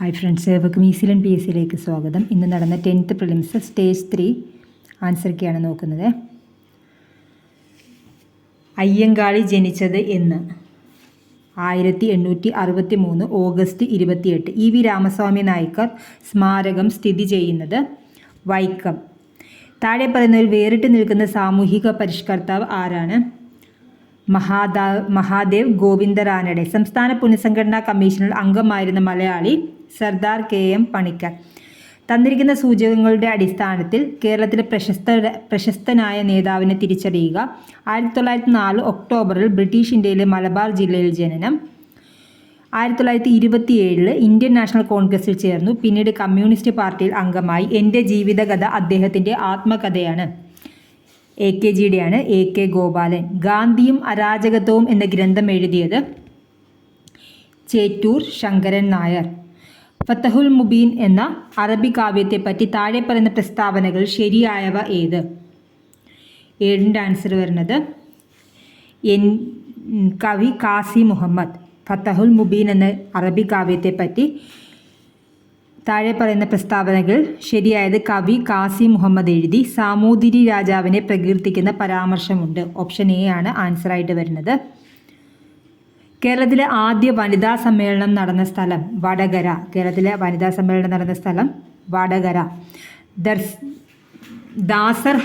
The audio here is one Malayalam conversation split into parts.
ഹായ് ഫ്രണ്ട്സ് ഏവർക്കും ഈസിലൻ പി എസ് സിയിലേക്ക് സ്വാഗതം. ഇന്ന് നടന്ന ടെൻത്ത് പ്രിലിംസ് സ്റ്റേജ് ത്രീ ആൻസർക്കാണ് നോക്കുന്നത്. അയ്യങ്കാളി ജനിച്ചത് എന്ന്. ആയിരത്തി എണ്ണൂറ്റി അറുപത്തി മൂന്ന് ഓഗസ്റ്റ് ഇരുപത്തിയെട്ട്. ഇ വി രാമസ്വാമി നായ്ക്കർ സ്മാരകം സ്ഥിതി ചെയ്യുന്നത് വൈക്കം. താഴെ പറയുന്നതിൽ വേറിട്ട് നിൽക്കുന്ന സാമൂഹിക പരിഷ്കർത്താവ് ആരാണ്? മഹാദാ മഹാദേവ് ഗോവിന്ദ സംസ്ഥാന പുനഃസംഘടനാ കമ്മീഷനിൽ അംഗമായിരുന്ന മലയാളി സർദാർ കെ എം പണിക്കർ. തന്നിരിക്കുന്ന സൂചകങ്ങളുടെ അടിസ്ഥാനത്തിൽ കേരളത്തിലെ പ്രശസ്ത പ്രശസ്തനായ നേതാവിനെ തിരിച്ചറിയുക. ആയിരത്തി തൊള്ളായിരത്തി നാല് ഒക്ടോബറിൽ ബ്രിട്ടീഷ് ഇന്ത്യയിലെ മലബാർ ജില്ലയിൽ ജനനം. ആയിരത്തി തൊള്ളായിരത്തി ഇരുപത്തിയേഴിൽ ഇന്ത്യൻ നാഷണൽ കോൺഗ്രസിൽ ചേർന്നു. പിന്നീട് കമ്മ്യൂണിസ്റ്റ് പാർട്ടിയിൽ അംഗമായി. എന്റെ ജീവിതകഥ അദ്ദേഹത്തിന്റെ ആത്മകഥയാണ്. എ കെ ജിയുടെയാണ് എ കെ ഗോപാലൻ. ഗാന്ധിയും അരാജകത്വവും എന്ന ഗ്രന്ഥം എഴുതിയത് ചേറ്റൂർ ശങ്കരൻ നായർ. ഫത്തഹുൽ മുബീൻ എന്ന അറബി കാവ്യത്തെപ്പറ്റി താഴെ പറയുന്ന പ്രസ്താവനകൾ ശരിയായവ ഏത്? ഏഴിന്റെ ആൻസർ വരുന്നത് എൻ കവി കാസി മുഹമ്മദ് ഫത്തഹുൽ മുബീൻ എന്ന അറബി കാവ്യത്തെപ്പറ്റി താഴെ പറയുന്ന പ്രസ്താവനകൾ ശരിയായത് കവി കാസി മുഹമ്മദ് എഴുതി സാമൂതിരി രാജാവിനെ പ്രകീർത്തിക്കുന്ന പരാമർശമുണ്ട്. ഓപ്ഷൻ എ ആണ് ആൻസറായിട്ട് വരുന്നത്. കേരളത്തിലെ ആദ്യ വനിതാ സമ്മേളനം നടന്ന സ്ഥലം വടകര. കേരളത്തിലെ വനിതാ സമ്മേളനം നടന്ന സ്ഥലം വടകര. ദർസ് ദാസർ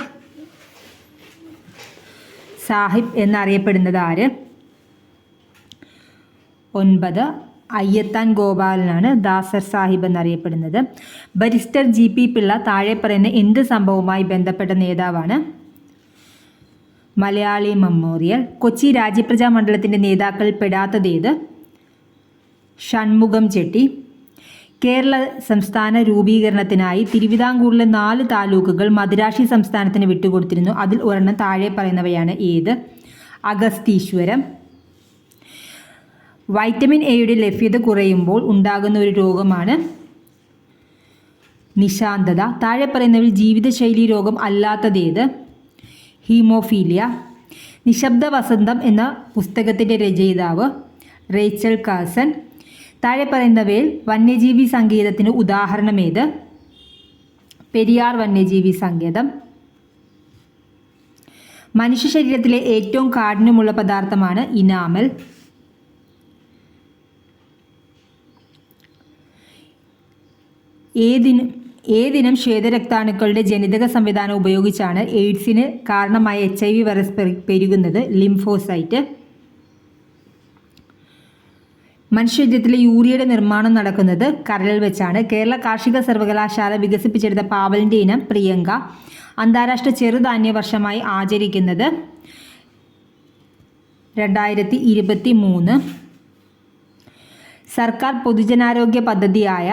സാഹിബ് എന്നറിയപ്പെടുന്നത് ആര്? ഒൻപത് അയ്യത്താൻ ഗോപാലനാണ് ദാസർ സാഹിബ് എന്നറിയപ്പെടുന്നത്. ബരിസ്റ്റർ ജി പി പിള്ള താഴെ പറയുന്ന എന്ത് സംഭവവുമായി ബന്ധപ്പെട്ട നേതാവാണ് മലയാളി മെമ്മോറിയൽ കൊച്ചി രാജ്യപ്രജാ മണ്ഡലത്തിന്റെ നേതാക്കൾ പെടാത്തതേത്? ഷൺമുഖം ചെട്ടി. കേരള സംസ്ഥാന രൂപീകരണത്തിനായി തിരുവിതാംകൂറിലെ നാല് താലൂക്കുകൾ മദ്രാശി സംസ്ഥാനത്തിന് വിട്ടുകൊടുത്തിരുന്നു. അതിൽ ഒരെണ്ണം താഴെ പറയുന്നവയാണ് ഏത്? അഗസ്തീശ്വരം. വൈറ്റമിൻ എയുടെ ലഭ്യത കുറയുമ്പോൾ ഉണ്ടാകുന്ന ഒരു രോഗമാണ് നിശാന്തത. താഴെ പറയുന്നവർ ജീവിതശൈലി രോഗം അല്ലാത്തതേത്? ഹീമോഫീലിയ നിശബ്ദ വസന്തം എന്ന പുസ്തകത്തിന്റെ രചയിതാവ് റേച്ചൽ കാസൻ താഴെ പറയുന്നവയിൽ വന്യജീവി സംഗീതത്തിന് ഉദാഹരണമേത്? പെരിയാർ വന്യജീവി സംഗീതം മനുഷ്യ ശരീരത്തിലെ ഏറ്റവും കാഠിന്യമുള്ള പദാർത്ഥമാണ് ഇനാമൽ. ഏതിനും ഏതിനം ശ്വേതരക്താണുക്കളുടെ ജനിതക സംവിധാനം ഉപയോഗിച്ചാണ് എയ്ഡ്സിന് കാരണമായ എച്ച് ഐ വി വൈറസ് പെരുകുന്നത് ലിംഫോസൈറ്റ്. മനുഷ്യശരീരത്തിലെ യൂറിയയുടെ നിർമ്മാണം നടക്കുന്നത് കരളിൽ വെച്ചാണ്. കേരള കാർഷിക സർവകലാശാല വികസിപ്പിച്ചെടുത്ത പാവലിന്റെ ഇനം പ്രിയങ്ക അന്താരാഷ്ട്ര ചെറുധാന്യ വർഷമായി ആചരിക്കുന്നത് രണ്ടായിരത്തി ഇരുപത്തി മൂന്ന് സർക്കാർ പൊതുജനാരോഗ്യ പദ്ധതിയായ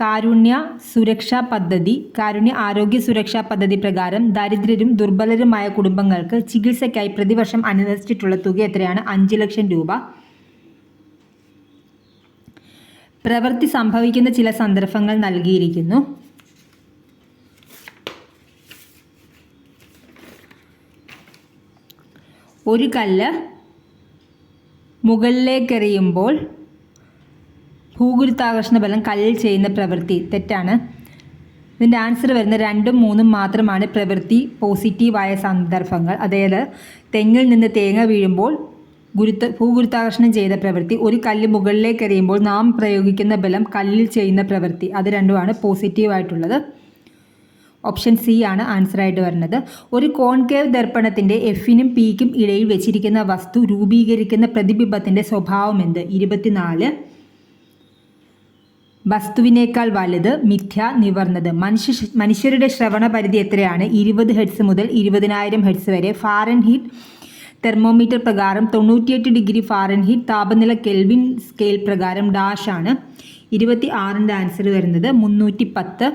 കാരുണ്യ സുരക്ഷാ പദ്ധതി കാരുണ്യ ആരോഗ്യ സുരക്ഷാ പദ്ധതി പ്രകാരം ദരിദ്രരും ദുർബലരുമായ കുടുംബങ്ങൾക്ക് ചികിത്സയ്ക്കായി പ്രതിവർഷം അനുവദിച്ചിട്ടുള്ള തുക എത്രയാണ്? അഞ്ച് ലക്ഷം രൂപ. പ്രവൃത്തി സംഭവിക്കുന്ന ചില സന്ദർഭങ്ങൾ നൽകിയിരിക്കുന്നു. ഒരു കല്ല് മുകളിലേക്കെറിയുമ്പോൾ ഭൂഗുരുത്താകർഷണ ബലം കല്ലിൽ ചെയ്യുന്ന പ്രവൃത്തി. തെറ്റാണ്. ഇതിന്റെ ആൻസർ വരുന്ന രണ്ടും മൂന്നും മാത്രമാണ് പ്രവൃത്തി പോസിറ്റീവായ സന്ദർഭങ്ങൾ. അതായത് തെങ്ങിൽ നിന്ന് തേങ്ങ വീഴുമ്പോൾ ഗുരുത്വ ഭൂഗുരുത്താകർഷണം ചെയ്ത പ്രവൃത്തി ഒരു കല്ല് മുകളിലേക്ക് എറിയുമ്പോൾ നാം പ്രയോഗിക്കുന്ന ബലം കല്ലിൽ ചെയ്യുന്ന പ്രവൃത്തി. അത് രണ്ടുമാണ് പോസിറ്റീവായിട്ടുള്ളത് ഓപ്ഷൻ സി ആണ് ആൻസറായിട്ട് വരുന്നത്. ഒരു കോൺകേവ് ദർപ്പണത്തിന്റെ എഫിനും പിക്കും ഇടയിൽ വെച്ചിരിക്കുന്ന വസ്തു രൂപീകരിക്കുന്ന പ്രതിബിംബത്തിന്റെ സ്വഭാവം എന്ത്? ഇരുപത്തിനാല്. വസ്തുവിനേക്കാൾ വലുത് മിഥ്യ നിവർന്നത്. മനുഷ്യ മനുഷ്യരുടെ ശ്രവണ പരിധി എത്രയാണ്? ഇരുപത് ഹെഡ്സ് മുതൽ ഇരുപതിനായിരം ഹെഡ്സ് വരെ. ഫാരൻ ഹീറ്റ് തെർമോമീറ്റർ പ്രകാരം തൊണ്ണൂറ്റിയെട്ട് ഡിഗ്രി ഫാരൻ ഹീറ്റ് താപനില കെൽവിൻ സ്കെയിൽ പ്രകാരം ഡാഷ് ആണ്. ഇരുപത്തി ആറിന്റെ ആൻസർ വരുന്നത് മുന്നൂറ്റി പത്ത്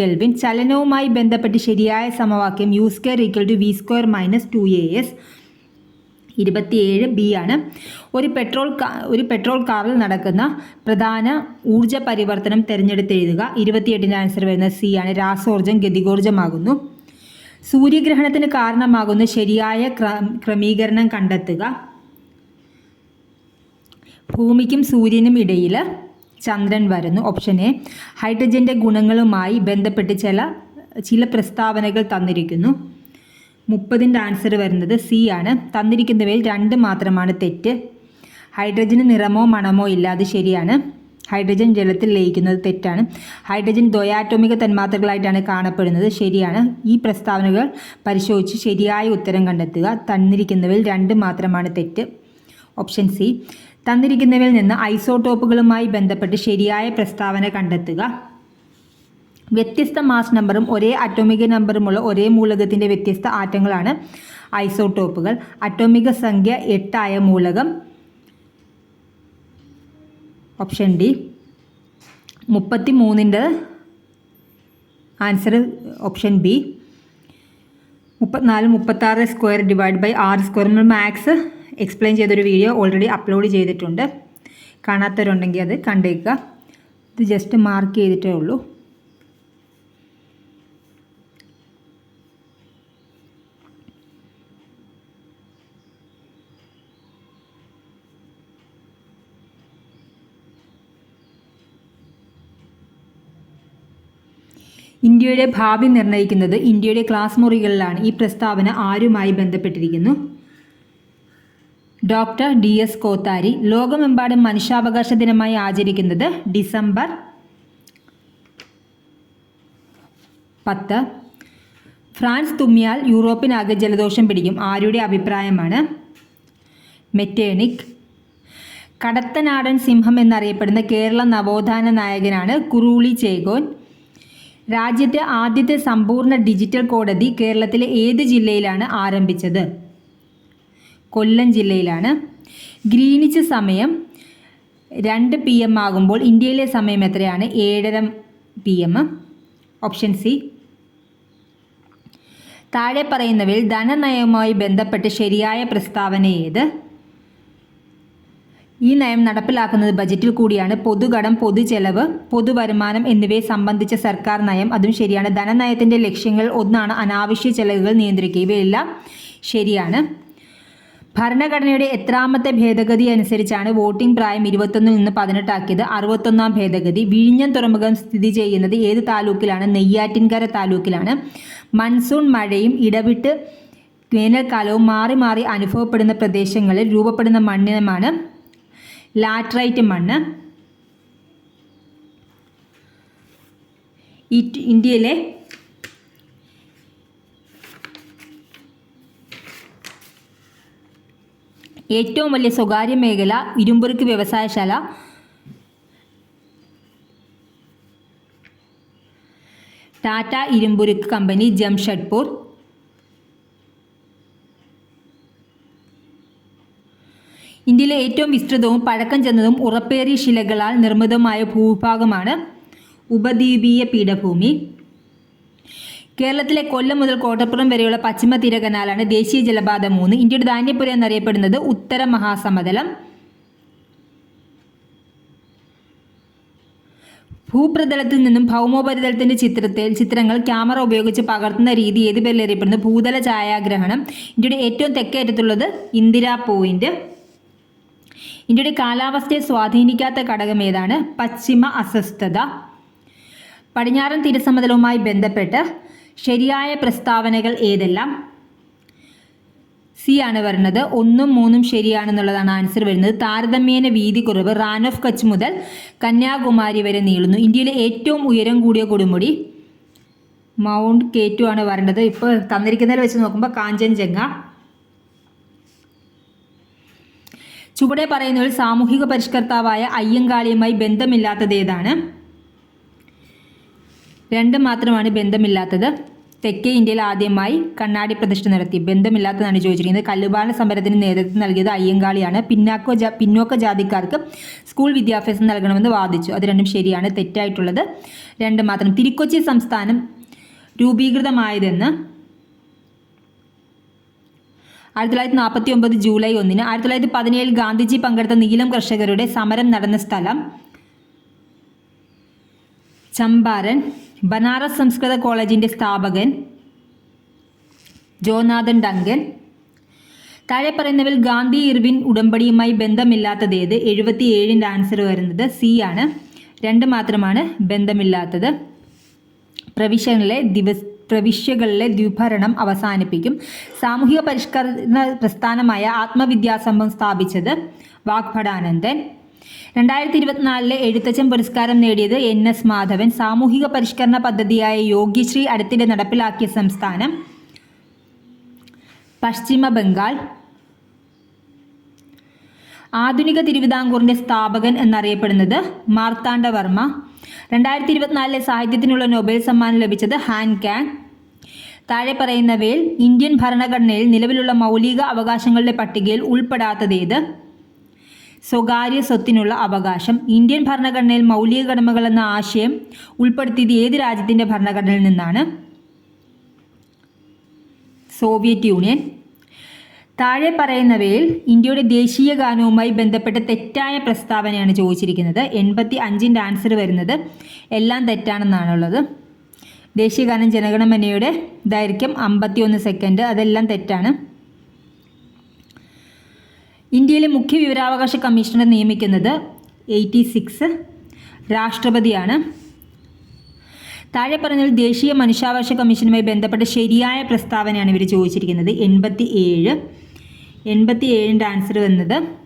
കെൽവിൻ. ചലനവുമായി ബന്ധപ്പെട്ട് ശരിയായ സമവാക്യം U square equal to V square minus two A S ഇരുപത്തിയേഴ് ബി ആണ്. ഒരു പെട്രോൾ ഒരു പെട്രോൾ കാറിൽ നടക്കുന്ന പ്രധാന ഊർജ പരിവർത്തനം തിരഞ്ഞെടുത്ത് എഴുതുക. ഇരുപത്തിയെട്ടിന്റെ ആൻസർ വരുന്ന സി ആണ്. രാസോർജം ഗതികോർജമാകുന്നു സൂര്യഗ്രഹണത്തിന് കാരണമാകുന്ന ശരിയായ ക്രമീകരണം കണ്ടെത്തുക. ഭൂമിക്കും സൂര്യനും ഇടയിൽ ചന്ദ്രൻ വരുന്നു. ഓപ്ഷൻ എ ഹൈഡ്രജന്റെ ഗുണങ്ങളുമായി ബന്ധപ്പെട്ട് ചില ചില പ്രസ്താവനകൾ തന്നിരിക്കുന്നു. മുപ്പതിന്റെ ആൻസർ വരുന്നത് സി ആണ്. തന്നിരിക്കുന്നവയിൽ രണ്ട് മാത്രമാണ് തെറ്റ്. ഹൈഡ്രജന് നിറമോ മണമോ ഇല്ലാതെ ശരിയാണ്. ഹൈഡ്രജൻ ജലത്തിൽ ലയിക്കുന്നത് തെറ്റാണ്. ഹൈഡ്രജൻ ദ്വയാറ്റോമിക തന്മാത്രകളായിട്ടാണ് കാണപ്പെടുന്നത് ശരിയാണ്. ഈ പ്രസ്താവനകൾ പരിശോധിച്ച് ശരിയായ ഉത്തരം കണ്ടെത്തുക. തന്നിരിക്കുന്നവയിൽ രണ്ട് മാത്രമാണ് തെറ്റ്. Option C. തന്നിരിക്കുന്നവയിൽ നിന്ന് ഐസോടോപ്പുകളുമായി ബന്ധപ്പെട്ട് ശരിയായ പ്രസ്താവന കണ്ടെത്തുക. വ്യത്യസ്ത മാസ് നമ്പറും ഒരേ അറ്റോമിക നമ്പറുമുള്ള ഒരേ മൂലകത്തിന്റെ വ്യത്യസ്ത ആറ്റങ്ങളാണ് ഐസോടോപ്പുകൾ അറ്റോമിക സംഖ്യ എട്ടായ മൂലകം. ഓപ്ഷൻ ഡി മുപ്പത്തി മൂന്നിന്റെ ആൻസർ ഓപ്ഷൻ ബി മുപ്പത്തിനാല് മുപ്പത്താറ് സ്ക്വയർ ഡിവൈഡ് ബൈ ആറ് സ്ക്വയർ നമ്മൾ മാത്സ് എക്സ്പ്ലെയിൻ ചെയ്തൊരു വീഡിയോ ഓൾറെഡി അപ്ലോഡ് ചെയ്തിട്ടുണ്ട്. കാണാത്തവരുണ്ടെങ്കിൽ അത് കണ്ടേക്കുക. ഇത് ജസ്റ്റ് മാർക്ക് ചെയ്തിട്ടേ ഉള്ളൂ. ഇന്ത്യയുടെ ഭാവി നിർണയിക്കുന്നത് ഇന്ത്യയുടെ ക്ലാസ് മുറികളിലാണ്. ഈ പ്രസ്താവന ആരുമായി ബന്ധപ്പെട്ടിരിക്കുന്നു? ഡോക്ടർ ഡി എസ് കോത്താരി ലോകമെമ്പാടും മനുഷ്യാവകാശ ദിനമായി ആചരിക്കുന്നത് ഡിസംബർ പത്ത്. ഫ്രാൻസ് തുമ്മിയാൽ യൂറോപ്പിനാകെ ജലദോഷം പിടിക്കും. ആരുടെ അഭിപ്രായമാണ്? മെറ്റേണിക്. കടത്തനാടൻ സിംഹം എന്നറിയപ്പെടുന്ന കേരള നവോത്ഥാന നായകനാണ് കുറൂളി ചേകോൻ രാജ്യത്തെ ആദ്യത്തെ സമ്പൂർണ ഡിജിറ്റൽ കോടതി കേരളത്തിലെ ഏത് ജില്ലയിലാണ് ആരംഭിച്ചത്? കൊല്ലം ജില്ലയിലാണ്. ഗ്രീനിച്ച് സമയം രണ്ട് പി എം ആകുമ്പോൾ ഇന്ത്യയിലെ സമയം എത്രയാണ്? ഏഴര പി എം. Option C. താഴെ പറയുന്നവയിൽ ധനനയവുമായി ബന്ധപ്പെട്ട് ശരിയായ പ്രസ്താവന ഏത്? ഈ നയം നടപ്പിലാക്കുന്നത് ബജറ്റിൽ കൂടിയാണ് പൊതുകടം പൊതുചെലവ് പൊതുവരുമാനം എന്നിവയെ സംബന്ധിച്ച സർക്കാർ നയം. അതും ശരിയാണ്. ധനനയത്തിന്റെ ലക്ഷ്യങ്ങൾ ഒന്നാണ് അനാവശ്യ ചെലവുകൾ നിയന്ത്രിക്കുക. ഇവയെല്ലാം ശരിയാണ്. ഭരണഘടനയുടെ എത്രാമത്തെ ഭേദഗതി അനുസരിച്ചാണ് വോട്ടിംഗ് പ്രായം ഇരുപത്തൊന്നിൽ നിന്ന് പതിനെട്ടാക്കിയത്. അറുപത്തൊന്നാം ഭേദഗതി. വിഴിഞ്ഞം തുറമുഖം സ്ഥിതി ചെയ്യുന്നത് ഏത് താലൂക്കിലാണ്? നെയ്യാറ്റിൻകര താലൂക്കിലാണ്. മൺസൂൺ മഴയും ഇടവിട്ട് വേനൽക്കാലവും മാറി മാറി അനുഭവപ്പെടുന്ന പ്രദേശങ്ങളിൽ രൂപപ്പെടുന്ന മണ്ണിനമാണ് ലാറ്ററൈറ്റ് മണ്ണ്. ഇന്ത്യയിലെ ഏറ്റവും വലിയ സ്വകാര്യ മേഖല ഇരുമ്പുരുക്ക് വ്യവസായശാല. ടാറ്റ ഇരുമ്പുരുക്ക് കമ്പനി ജംഷഡ്പൂർ. ഇന്ത്യയിലെ ഏറ്റവും വിസ്തൃതവും പഴക്കം ചെന്നതും ഉറപ്പേറിയ ശിലകളാൽ നിർമ്മിതമായ ഭൂഭാഗമാണ് ഉപദ്വീപീയ പീഠഭൂമി. കേരളത്തിലെ കൊല്ലം മുതൽ കോട്ടപ്പുറം വരെയുള്ള പശ്ചിമ തീര കനാലാണ് ദേശീയ ജലപാത മൂന്ന്. ഇന്ത്യയുടെ ധാന്യപ്പുര എന്നറിയപ്പെടുന്നത് ഉത്തര മഹാസമതലം. ഭൂപ്രതലത്തിൽ നിന്നും ഭൗമോപരിതലത്തിന്റെ ചിത്രത്തിൽ ചിത്രങ്ങൾ ക്യാമറ ഉപയോഗിച്ച് പകർത്തുന്ന രീതി ഏത് പേരിൽ അറിയപ്പെടുന്നു ഭൂതല ഛായാഗ്രഹണം. ഇന്ത്യയുടെ ഏറ്റവും തെക്കേറ്റത്തുള്ളത് ഇന്ദിരാ പോയിന്റ്. ഇന്ത്യയുടെ കാലാവസ്ഥയെ സ്വാധീനിക്കാത്ത ഘടകം ഏതാണ്? പശ്ചിമ അസ്വസ്ഥത. പടിഞ്ഞാറൻ തീരസമതലവുമായി ബന്ധപ്പെട്ട് ശരിയായ പ്രസ്താവനകൾ ഏതെല്ലാം? സി ആണ് വരുന്നത്. ഒന്നും മൂന്നും ശരിയാണെന്നുള്ളതാണ് ആൻസർ വരുന്നത്. താരതമ്യേന വീതി കുറവ് റാൻ ഓഫ് കച്ച് മുതൽ കന്യാകുമാരി വരെ നീളുന്നു. ഇന്ത്യയിലെ ഏറ്റവും ഉയരം കൂടിയ കൊടുമുടി മൗണ്ട് കേറ്റു ആണ് വരേണ്ടത്. ഇപ്പോൾ തന്നിരിക്കുന്നതിൽ വെച്ച് നോക്കുമ്പോൾ കാഞ്ചൻജംഗ ചുവടെ പറയുന്ന ഒരു സാമൂഹിക പരിഷ്കർത്താവായ അയ്യങ്കാളിയുമായി ബന്ധമില്ലാത്തത് ഏതാണ് രണ്ട് മാത്രമാണ് ബന്ധമില്ലാത്തത്. തെക്കേ ഇന്ത്യയിൽ ആദ്യമായി കണ്ണാടി പ്രതിഷ്ഠ നടത്തി. ബന്ധമില്ലാത്തതാണ് ചോദിച്ചിരിക്കുന്നത്. കല്ലുപാലന സമരത്തിന് നേതൃത്വം നൽകിയത് അയ്യങ്കാളിയാണ്. പിന്നാക്കോ ജാ പിന്നോക്ക ജാതിക്കാർക്ക് സ്കൂൾ വിദ്യാഭ്യാസം നൽകണമെന്ന് വാദിച്ചു. അത് രണ്ടും ശരിയാണ് തെറ്റായിട്ടുള്ളത്. രണ്ട് മാത്രം. തിരുക്കൊച്ചി സംസ്ഥാനം രൂപീകൃതമായതെന്ന് ആയിരത്തി തൊള്ളായിരത്തി നാൽപ്പത്തി ഒമ്പത് ജൂലൈ ഒന്നിന് ആയിരത്തി തൊള്ളായിരത്തി പതിനേഴിൽ ഗാന്ധിജി പങ്കെടുത്ത നീലം കർഷകരുടെ സമരം നടന്ന സ്ഥലം ചമ്പാരൻ. ബനാറസ് സംസ്കൃത കോളേജിന്റെ സ്ഥാപകൻ ജോനാഥൻ ഡങ്കൻ. താഴെ പറയുന്നവയിൽ ഗാന്ധി ഇർവിൻ ഉടമ്പടിയുമായി ബന്ധമില്ലാത്തത് ഏത് എഴുപത്തി ഏഴിന്റെ ആൻസർ വരുന്നത് സി ആണ്. രണ്ട് മാത്രമാണ് ബന്ധമില്ലാത്തത്. പ്രവിഷനിലെ ദിവസ് പ്രവിശ്യകളിലെ ദ്വിഭരണം അവസാനിപ്പിക്കും. സാമൂഹിക പരിഷ്കരണ പ്രസ്ഥാനമായ ആത്മവിദ്യാസംഭം സ്ഥാപിച്ചത് വാഗ്ഭടാനന്ദൻ. രണ്ടായിരത്തി ഇരുപത്തിനാലിലെ എഴുത്തച്ഛൻ പുരസ്കാരം നേടിയത് എൻ എസ് മാധവൻ. സാമൂഹിക പരിഷ്കരണ പദ്ധതിയായ യോഗ്യശ്രീ അടുത്തിടെ നടപ്പിലാക്കിയ സംസ്ഥാനം. പശ്ചിമ ബംഗാൾ. ആധുനിക തിരുവിതാംകൂറിന്റെ സ്ഥാപകൻ എന്നറിയപ്പെടുന്നത് മാർത്താണ്ഡവർമ്മ രണ്ടായിരത്തി ഇരുപത്തിനാലിലെ സാഹിത്യത്തിനുള്ള നൊബേൽ സമ്മാനം ലഭിച്ചത് ഹാൻ കാങ് താഴെ പറയുന്നവയിൽ ഇന്ത്യൻ ഭരണഘടനയിൽ നിലവിലുള്ള മൗലിക അവകാശങ്ങളുടെ പട്ടികയിൽ ഉൾപ്പെടാത്തതേത്? സ്വകാര്യ സ്വത്തിനുള്ള അവകാശം ഇന്ത്യൻ ഭരണഘടനയിൽ മൗലിക കടമകൾ എന്ന ആശയം ഉൾപ്പെടുത്തിയത് ഏത് രാജ്യത്തിന്റെ ഭരണഘടനയിൽ നിന്നാണ്? Soviet Union. താഴെ പറയുന്നവയിൽ ഇന്ത്യയുടെ ദേശീയ ഗാനവുമായി ബന്ധപ്പെട്ട തെറ്റായ പ്രസ്താവനയാണ് ചോദിച്ചിരിക്കുന്നത്. എൺപത്തി അഞ്ചിന്റെ ആൻസർ വരുന്നത് എല്ലാം തെറ്റാണെന്നാണുള്ളത്. ദേശീയ ഗാനം ജനഗണമനയുടെ ദൈർഘ്യം അമ്പത്തിയൊന്ന് സെക്കൻഡ് അതെല്ലാം തെറ്റാണ്. ഇന്ത്യയിലെ മുഖ്യ വിവരാവകാശ കമ്മീഷണറെ നിയമിക്കുന്നത് എയ്റ്റി സിക്സ് രാഷ്ട്രപതിയാണ്. താഴെ പറഞ്ഞതിൽ ദേശീയ മനുഷ്യാവകാശ കമ്മീഷനുമായി ബന്ധപ്പെട്ട ശരിയായ പ്രസ്താവനയാണ് ഇവർ ചോദിച്ചിരിക്കുന്നത്. എൺപത്തി ഏഴ് എൺപത്തി ഏഴിന്റെ ആൻസർ വന്നത്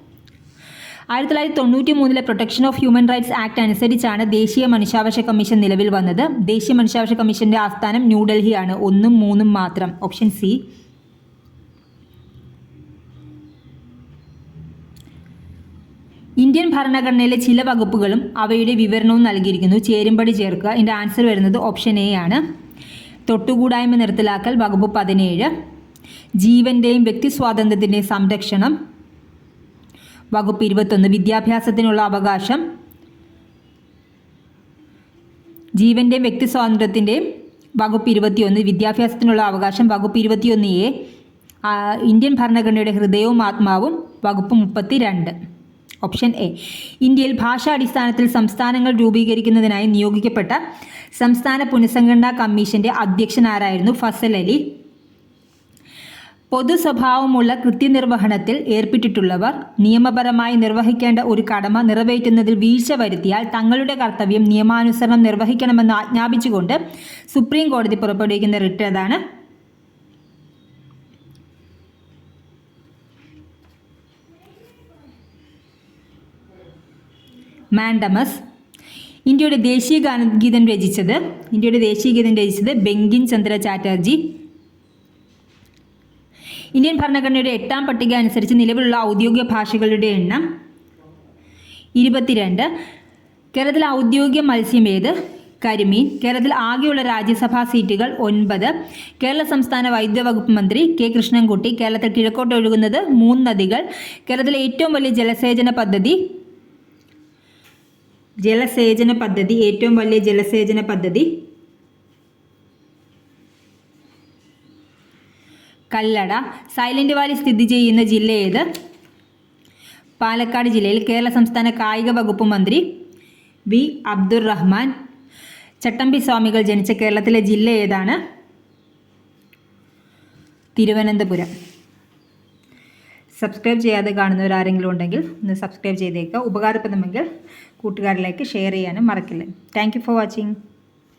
ആയിരത്തി തൊള്ളായിരത്തി തൊണ്ണൂറ്റി മൂന്നിലെ protection of human rights act അനുസരിച്ചാണ് ദേശീയ മനുഷ്യാവകാശ കമ്മീഷൻ നിലവിൽ വന്നത്. ദേശീയ മനുഷ്യാവകാശ കമ്മീഷന്റെ ആസ്ഥാനം ന്യൂഡൽഹിയാണ് ഒന്നും മൂന്നും മാത്രം. ഓപ്ഷൻ സി ഇന്ത്യൻ ഭരണഘടനയിലെ ചില വകുപ്പുകളും അവയുടെ വിവരണവും നൽകിയിരിക്കുന്നു. ചേരുംപടി ചേർക്കുക. ഇതിന്റെ ആൻസർ വരുന്നത് ഓപ്ഷൻ എ ആണ്. തൊട്ടുകൂടായ്മ നിർത്തലാക്കൽ വകുപ്പ് പതിനേഴ്. ജീവന്റെയും വ്യക്തി സ്വാതന്ത്ര്യത്തിന്റെയും സംരക്ഷണം. വകുപ്പ് ഇരുപത്തൊന്ന് വിദ്യാഭ്യാസത്തിനുള്ള അവകാശം. ജീവന്റെയും വ്യക്തി സ്വാതന്ത്ര്യത്തിന്റെയും വകുപ്പ് ഇരുപത്തിയൊന്ന് വിദ്യാഭ്യാസത്തിനുള്ള അവകാശം. വകുപ്പ് ഇരുപത്തിയൊന്ന് എ ഇന്ത്യൻ ഭരണഘടനയുടെ ഹൃദയവും ആത്മാവും. വകുപ്പ് മുപ്പത്തി രണ്ട് ഓപ്ഷൻ എ ഇന്ത്യയിൽ ഭാഷാടിസ്ഥാനത്തിൽ സംസ്ഥാനങ്ങൾ രൂപീകരിക്കുന്നതിനായി നിയോഗിക്കപ്പെട്ട സംസ്ഥാന പുനഃസംഘടനാ കമ്മീഷന്റെ അധ്യക്ഷനാരായിരുന്നു ഫസൽ അലി. പൊതു സ്വഭാവമുള്ള കൃത്യനിർവഹണത്തിൽ ഏർപ്പെട്ടിട്ടുള്ളവർ നിയമപരമായി നിർവഹിക്കേണ്ട ഒരു കടമ നിറവേറ്റുന്നതിൽ വീഴ്ച വരുത്തിയാൽ തങ്ങളുടെ കർത്തവ്യം നിയമാനുസരണം നിർവഹിക്കണമെന്ന് ആജ്ഞാപിച്ചുകൊണ്ട് സുപ്രീം കോടതി പുറപ്പെടുവിക്കുന്ന റിട്ട് അതാണ് മാൻഡമസ്. ഇന്ത്യയുടെ ദേശീയ ഗാനഗീതം രചിച്ചത് ഇന്ത്യയുടെ ദേശീയ ഗീതം രചിച്ചത് ബെങ്കിൻ ചന്ദ്ര ചാറ്റർജി ഇന്ത്യൻ ഭരണഘടനയുടെ എട്ടാം പട്ടിക അനുസരിച്ച് നിലവിലുള്ള ഔദ്യോഗിക ഭാഷകളുടെ എണ്ണം ഇരുപത്തിരണ്ട്. കേരളത്തിൽ ഔദ്യോഗിക മത്സ്യം ഏത്? കരിമീൻ. കേരളത്തിൽ ആകെയുള്ള രാജ്യസഭാ സീറ്റുകൾ ഒൻപത്. കേരള സംസ്ഥാന വൈദ്യുത വകുപ്പ് മന്ത്രി കെ കൃഷ്ണൻകുട്ടി. കേരളത്തിൽ കിഴക്കോട്ട് ഒഴുകുന്നത് മൂന്ന് നദികൾ. കേരളത്തിലെ ഏറ്റവും വലിയ ജലസേചന പദ്ധതി ജലസേചന പദ്ധതി ഏറ്റവും വലിയ ജലസേചന പദ്ധതി കല്ലട. സൈലന്റ് വാലി സ്ഥിതി ചെയ്യുന്ന ജില്ല ഏത്? പാലക്കാട് ജില്ലയിൽ കേരള സംസ്ഥാന കായിക വകുപ്പ് മന്ത്രി വി അബ്ദുർ റഹ്മാൻ ചട്ടമ്പി സ്വാമികൾ ജനിച്ച കേരളത്തിലെ ജില്ല ഏതാണ്? തിരുവനന്തപുരം. സബ്സ്ക്രൈബ് ചെയ്യാതെ കാണുന്നവർ ആരെങ്കിലും ഉണ്ടെങ്കിൽ ഒന്ന് സബ്സ്ക്രൈബ് ചെയ്തേക്കുക. ഉപകാരപ്രദമെങ്കിൽ കൂട്ടുകാരിലേക്ക് ഷെയർ ചെയ്യാനും മറക്കില്ല. Thank for watching.